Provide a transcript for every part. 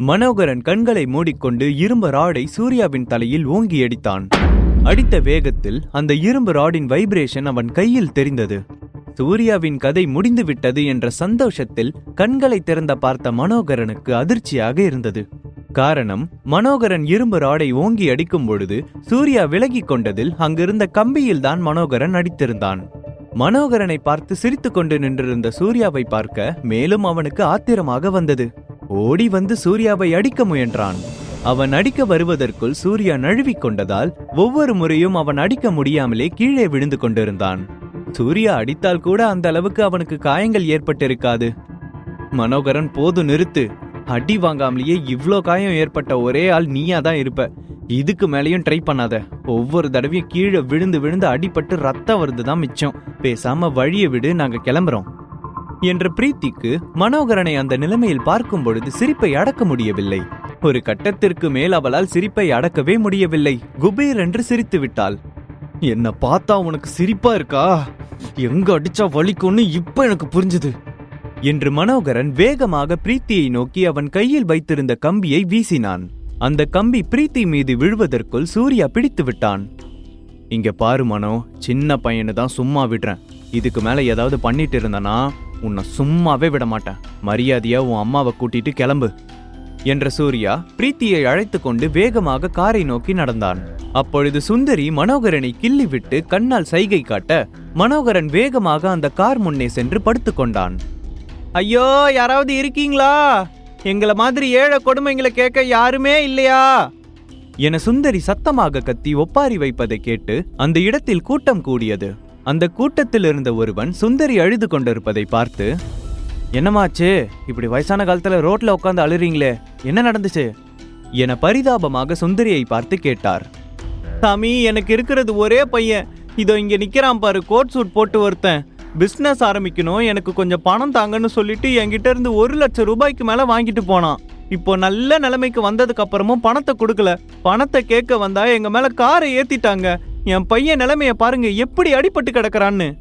மனோகரன் கண்களை மூடிக்கொண்டு இரும்பு ராடை சூர்யாவின் தலையில் ஓங்கி அடித்தான். அடித்த வேகத்தில் அந்த இரும்பு ராடின் வைப்ரேஷன் அவன் கையில் தெரிந்தது. சூர்யாவின் கதை முடிந்துவிட்டது என்ற சந்தோஷத்தில் கண்களை திறந்த பார்த்த மனோகரனுக்கு அதிர்ச்சியாக இருந்தது. காரணம் மனோகரன் இரும்பு ராடை ஓங்கி அடிக்கும் பொழுது சூர்யா விலகிக் கொண்டதில் அங்கிருந்த கம்பியில்தான் மனோகரன் அடித்திருந்தான். மனோகரனை பார்த்து சிரித்துக்கொண்டு நின்றிருந்த சூர்யாவை பார்க்க மேலும் அவனுக்கு ஆத்திரமாக வந்தது. ஓடி வந்து சூர்யாவை அடிக்க முயன்றான். அவன் அடிக்க வருவதற்குள் சூர்யா நழுவிக் கொண்டதால் ஒவ்வொரு முறையும் அவன் அடிக்க முடியாமலே கீழே விழுந்து கொண்டிருந்தான். சூர்யா அடித்தால் கூட அந்த அளவுக்கு அவனுக்கு காயங்கள் ஏற்பட்டிருக்காது. மனோகரன் போது நிறுத்து அடி வாங்காமலேயே இவ்ளோ காயம் ஏற்பட்ட ஒரே ஆள் நீயா தான் இருப்ப. இதுக்கு மேலேயும் ட்ரை பண்ணாத. ஒவ்வொரு தடவையும் கீழே விழுந்து விழுந்து அடிபட்டு ரத்தம் வருது தான் மிச்சம். பேசாம வழியை விடு நாங்க கிளம்புறோம். என்ற பிரீத்திக்கு மனோகரனை அந்த நிலைமையில் பார்க்கும் பொழுது சிரிப்பை அடக்க முடியவில்லை. ஒரு கட்டத்திற்கு மேல் அவளால் சிரிப்பை அடக்கவே முடியவில்லை. குபீர் என்று சிரித்து விட்டாள். என்ன பார்த்தா உனக்கு சிரிப்பா இருக்கா? எங்க அடிச்சா வலிக்கும்னு இப்ப எனக்கு புரிஞ்சுது. என்று மனோகரன் வேகமாக பிரீத்தியை நோக்கி அவன் கையில் வைத்திருந்த கம்பியை வீசினான். அந்த கம்பி பிரீத்தி மீது விழுவதற்குள் சூர்யா பிடித்து விட்டான். இங்க பாரு மனோ சின்ன பையனு தான் சும்மா விடுறேன். இதுக்கு மேல ஏதாவது பண்ணிட்டு இருந்தனா உன்னை சும்மாவே விட மாட்டேன். மரியாதையா உன் அம்மாவை கூட்டிட்டு கிளம்பு என்ற சூர்யா பிரீத்தியை அழைத்து கொண்டு வேகமாக காரை நோக்கி நடந்தான். அப்பொழுது சுந்தரி மனோகரனை கிள்ளி விட்டு கண்ணால் சைகை காட்ட மனோகரன் வேகமாக அந்த கார் முன்னே சென்று படுத்துக்கொண்டான் ஐயோ யாராவது இருக்கீங்களா? எங்களை மாதிரி ஏழை கொடுமைங்களை கேட்க யாருமே இல்லையா? என சுந்தரி சத்தமாக கத்தி ஒப்பாரி வைப்பதை கேட்டு அந்த இடத்தில் கூட்டம் கூடியது. அந்த கூட்டத்தில் இருந்த ஒருவன் சுந்தரி அழுது கொண்டிருப்பதை பார்த்து என்னமாச்சு இப்படி வயசான காலத்துல ரோட்ல உட்காந்து அழுறீங்களே என்ன நடந்துச்சு? என பரிதாபமாக சுந்தரியை பார்த்து கேட்டார். சாமி எனக்கு இருக்கிறது ஒரே பையன். இதோ இங்க நிக்கிறான் பாரு கோட் சூட் போட்டு ஒருத்தன். பிஸ்னஸ் ஆரம்பிக்கணும் எனக்கு கொஞ்சம் பணம் தாங்கன்னு சொல்லிட்டு என்கிட்ட இருந்து ஒரு லட்சம் ரூபாய்க்கு மேல வாங்கிட்டு போனான். இப்போ நல்ல நிலைமைக்கு வந்ததுக்கு அப்புறமும் பணத்தை கொடுக்கல. பணத்தை கேட்க வந்தா எங்க மேல காரை ஏத்திட்டாங்க. என் பையன் நிலைமைய பாருங்க எப்படி அடிபட்டு கிடக்கிறான்னு.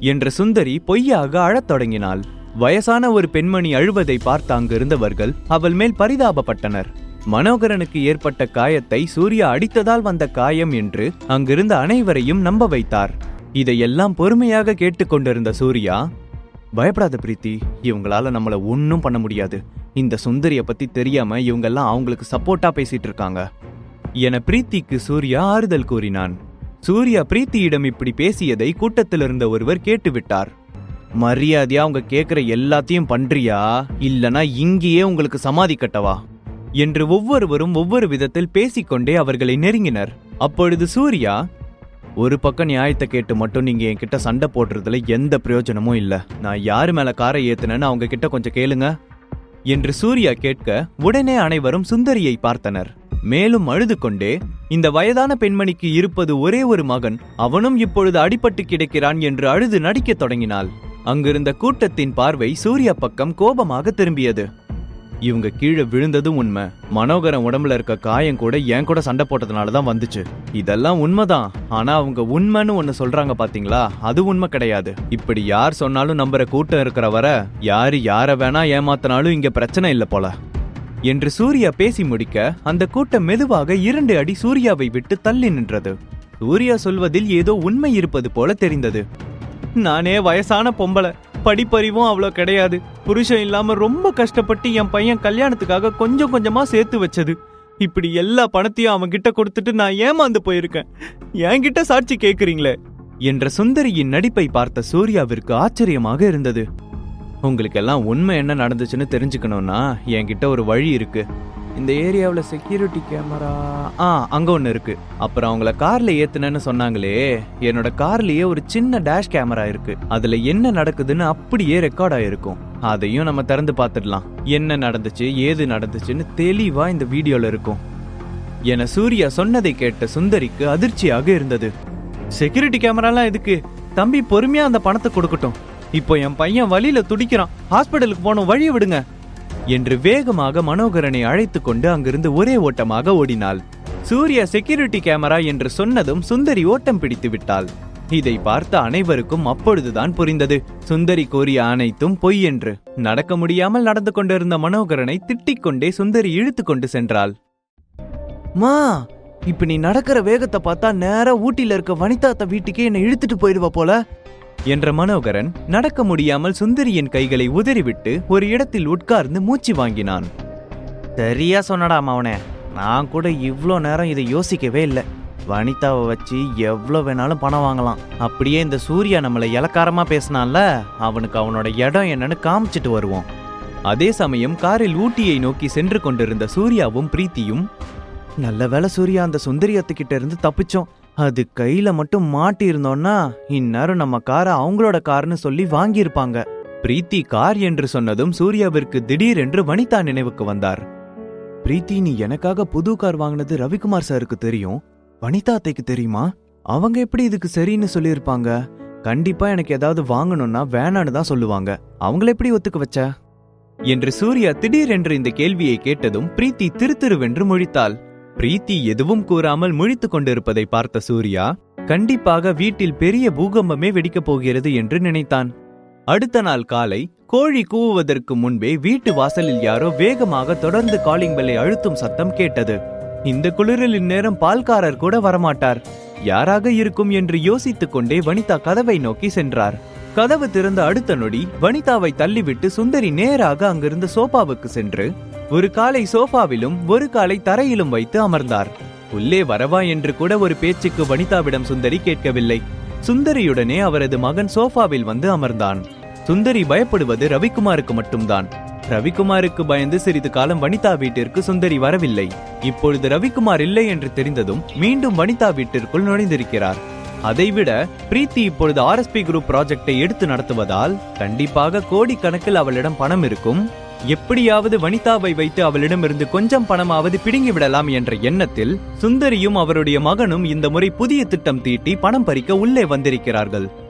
என்ற சுந்தரி பொய்யாக அழத் தொடங்கினாள். வயசான ஒரு பெண்மணி அழுவதை பார்த்த அங்கிருந்தவர்கள் அவள் மேல் பரிதாபப்பட்டனர். மனோகரனுக்கு ஏற்பட்ட காயத்தை சூர்யா அடித்ததால் வந்த காயம் என்று அங்கிருந்த அனைவரையும் நம்ப வைத்தார். இதையெல்லாம் பொறுமையாக கேட்டுக்கொண்டிருந்த சூர்யா பயப்படாத பிரீத்தி இவங்களால நம்மள ஒன்னும் பண்ண முடியாது. இந்த சுந்தரிய பத்தி தெரியாம இவங்கெல்லாம் அவங்களுக்கு சப்போர்ட்டா பேசிட்டு இருக்காங்க. என பிரீத்திக்கு சூர்யா ஆறுதல் கூறினான். சூர்யா பிரீத்தியிடம் இப்படி பேசியதை கூட்டத்தில் இருந்த ஒருவர் கேட்டுவிட்டார். மரியாதையா அவங்க கேட்குற எல்லாத்தையும் பண்றியா? இல்லனா இங்கேயே உங்களுக்கு சமாதி கட்டவா? என்று ஒவ்வொருவரும் ஒவ்வொரு விதத்தில் பேசிக்கொண்டே அவர்களை நெருங்கினர். அப்பொழுது சூர்யா ஒரு பக்கம் நியாயத்தை கேட்டு மட்டும் நீங்க என்கிட்ட சண்டை போடுறதுல எந்த பிரயோஜனமும் இல்ல. நான் யாரு மேல காரை ஏத்துனேன்னு அவங்க கிட்ட கொஞ்சம் கேளுங்க. என்று சூர்யா கேட்க உடனே அனைவரும் சுந்தரியை பார்த்தனர். மேலும் அழுது கொண்டே இந்த வயதான பெண்மணிக்கு இருப்பது ஒரே ஒரு மகன் அவனும் இப்பொழுது அடிபட்டு கிடக்கிறான் என்று அழுது நடிக்கத் தொடங்கினாள். அங்கிருந்த கூட்டத்தின் பார்வை சூர்யா பக்கம் கோபமாக திரும்பியது. இவங்க கீழே விழுந்ததும் உண்மை. மனோகரன் உடம்புல இருக்க காயம் கூட என் கூட சண்டை போட்டதுனால தான் வந்துச்சு. இதெல்லாம் உண்மைதான். ஆனா அவங்க உண்மைன்னு ஒன்னு சொல்றாங்க பாத்தீங்களா? அது உண்மை கிடையாது. இப்படி யார் சொன்னாலும் நம்புற கூட்டம் இருக்கிற வர யாரு யார வேணா ஏமாத்தினாலும் இங்க பிரச்சனை இல்ல போல. என்று சூர்யா பேசி முடிக்க அந்த கூட்டம் மெதுவாக இரண்டு அடி சூர்யாவை விட்டு தள்ளி நின்றது. சூர்யா சொல்வதில் ஏதோ உண்மை இருப்பது போல தெரிந்தது. நானே வயசான பொம்பளை. படிப்பறிவும் அவ்வளோ கிடையாது. புருஷன் இல்லாம ரொம்ப கஷ்டப்பட்டு என் பையன் கல்யாணத்துக்காக கொஞ்சம் கொஞ்சமா சேர்த்து வச்சது. இப்படி எல்லா பணத்தையும் அவன் கிட்ட கொடுத்துட்டு நான் ஏமாந்து போயிருக்கேன். என்கிட்ட சாட்சி கேக்குறீங்களே? என்ற சுந்தரியின் நடிப்பை பார்த்த சூர்யாவிற்கு ஆச்சரியமாக இருந்தது. உங்களுக்கெல்லாம் உண்மை என்ன நடந்துச்சுன்னு தெரிஞ்சுக்கணும்னா என்கிட்ட ஒரு வழி இருக்கு. இந்த ஏரியாவில் செக்யூரிட்டி கேமரா ஆ அங்கே ஒன்று இருக்கு. அப்புறம் அவங்கள காரில் ஏத்துனேன்னு சொன்னாங்களே என்னோட கார்லயே ஒரு சின்ன டேஷ் கேமரா இருக்கு. அதில் என்ன நடக்குதுன்னு அப்படியே ரெக்கார்ட் ஆயிருக்கும். அதையும் நம்ம திறந்து பார்த்துடலாம். என்ன நடந்துச்சு ஏது நடந்துச்சுன்னு தெளிவாக இந்த வீடியோவில் இருக்கும். என சூர்யா சொன்னதை கேட்ட சுந்தரிக்கு அதிர்ச்சியாக இருந்தது. செக்யூரிட்டி கேமராலாம் எதுக்கு? தம்பி பொறுமையா அந்த பணத்தை கொடுக்கட்டும். இப்போ என் பையன் வழியில துடிக்கிறான். ஹாஸ்பிட்டலுக்கு போகணும் வழியை விடுங்க. என்று வேகமாக மனோகரனை அழைத்து கொண்டு அங்கிருந்து ஒரே ஓட்டமாக ஓடினாள். சூர்யா செக்யூரிட்டி கேமரா என்று சொன்னதும் சுந்தரி ஓட்டம் பிடித்து விட்டாள். இதை பார்த்த அனைவருக்கும் அப்பொழுதுதான் புரிந்தது. சுந்தரி கோரிய அனைத்தும் பொய் என்று. நடக்க முடியாமல் நடந்து கொண்டிருந்த மனோகரனை திட்டிக் கொண்டே சுந்தரி இழுத்து கொண்டு சென்றாள். மா இப்ப நீ நடக்கிற வேகத்தை பார்த்தா நேரா ஊட்டியில இருக்க வனிதாத்த வீட்டுக்கே என்னை இழுத்துட்டு போயிடுவ போல. என்ற மனோகரன் நடக்க முடியாமல் சுந்தரியின் கைகளை உதறிவிட்டு ஒரு இடத்தில் உட்கார்ந்து மூச்சு வாங்கினான். சரியா சொன்னடா அவனே நான் கூட இவ்ளோ நேரம் இதை யோசிக்கவே இல்லை. வனிதாவை வச்சு எவ்வளோ வேணாலும் பணம் வாங்கலாம். அப்படியே இந்த சூர்யா நம்மளை இலக்காரமா பேசினான்ல அவனுக்கு அவனோட இடம் என்னன்னு காமிச்சிட்டு வருவோம். அதே சமயம் காரில் ஊட்டியை நோக்கி சென்று கொண்டிருந்த சூர்யாவும் பிரீத்தியும் நல்ல வேளை சூர்யா அந்த சுந்தரியத்துக்கிட்ட இருந்து தப்பிச்சோம். அது கையில மட்டும் மாட்டி இருந்தோம்னா இந்நேரம் நம்ம காரை அவங்களோட கார்னு சொல்லி வாங்கியிருப்பாங்க. பிரீத்தி கார் என்று சொன்னதும் சூர்யாவிற்கு திடீரென்று வனிதா நினைவுக்கு வந்தார். பிரீத்தி நீ எனக்காக புது கார் வாங்கினது ரவிக்குமார் சாருக்கு தெரியும். வனிதா அத்தைக்கு தெரியுமா? அவங்க எப்படி இதுக்கு சரின்னு சொல்லியிருப்பாங்க? கண்டிப்பா எனக்கு ஏதாவது வாங்கணும்னா வேணான்னு தான் சொல்லுவாங்க. அவங்கள எப்படி ஒத்துக்க வச்ச? என்று சூர்யா திடீரென்று இந்த கேள்வியை கேட்டதும் பிரீத்தி திருத்திருவென்று முழித்தாள். பிரீத்தி எதுவும் கூறாமல் முழித்துக் கொண்டிருப்பதை பார்த்த சூர்யா கண்டிப்பாக வீட்டில் பெரிய பூகம்பமே வெடிக்கப் போகிறது என்று நினைத்தான். அடுத்த நாள் காலை கோழி கூவுவதற்கு முன்பே வீட்டு வாசலில் யாரோ வேகமாக தொடர்ந்து காலிங் பெல்லை அழுத்தும் சத்தம் கேட்டது. இந்த குளிரில் இந்நேரம் பால்காரர் கூட வரமாட்டார். யாராக இருக்கும் என்று யோசித்துக் கொண்டே வனிதா கதவை நோக்கி சென்றார். கதவு திறந்த அடுத்த நொடி வனிதாவை தள்ளிவிட்டு சுந்தரி நேராக அங்கிருந்து சோபாவுக்கு சென்று ஒரு காலை சோஃபாவிலும் ஒரு காலை தரையிலும் வைத்து அமர்ந்தார். உள்ளே வரவா என்று கூட ஒரு பேச்சுக்கு வனிதாவிடம் சுந்தரி கேட்கவில்லை. சுந்தரியுடனே அவரது மகன் சோஃபாவில் வந்து அமர்ந்தான். சுந்தரி பயப்படுவது ரவிக்குமாருக்கு மட்டும்தான். ரவிக்குமாருக்கு பயந்து சிறிது காலம் வனிதா வீட்டிற்கு சுந்தரி வரவில்லை. இப்பொழுது ரவிக்குமார் இல்லை என்று தெரிந்ததும் மீண்டும் வனிதா வீட்டிற்குள் நுழைந்திருக்கிறார். அதைவிட பிரீத்தி இப்பொழுது ஆர்எஸ்பி குரூப் ப்ராஜெக்டை எடுத்து நடத்துவதால் கண்டிப்பாக கோடிக்கணக்கில் அவளிடம் பணம் இருக்கும். எப்படியாவது வனிதாவை வைத்து அவளிடமிருந்து கொஞ்சம் பணமாவது பிடுங்கி விடலாம் என்ற எண்ணத்தில் சுந்தரியும் அவருடைய மகனும் இந்த முறை புதிய திட்டம் தீட்டி பணம் பறிக்க உள்ளே வந்திருக்கிறார்கள்.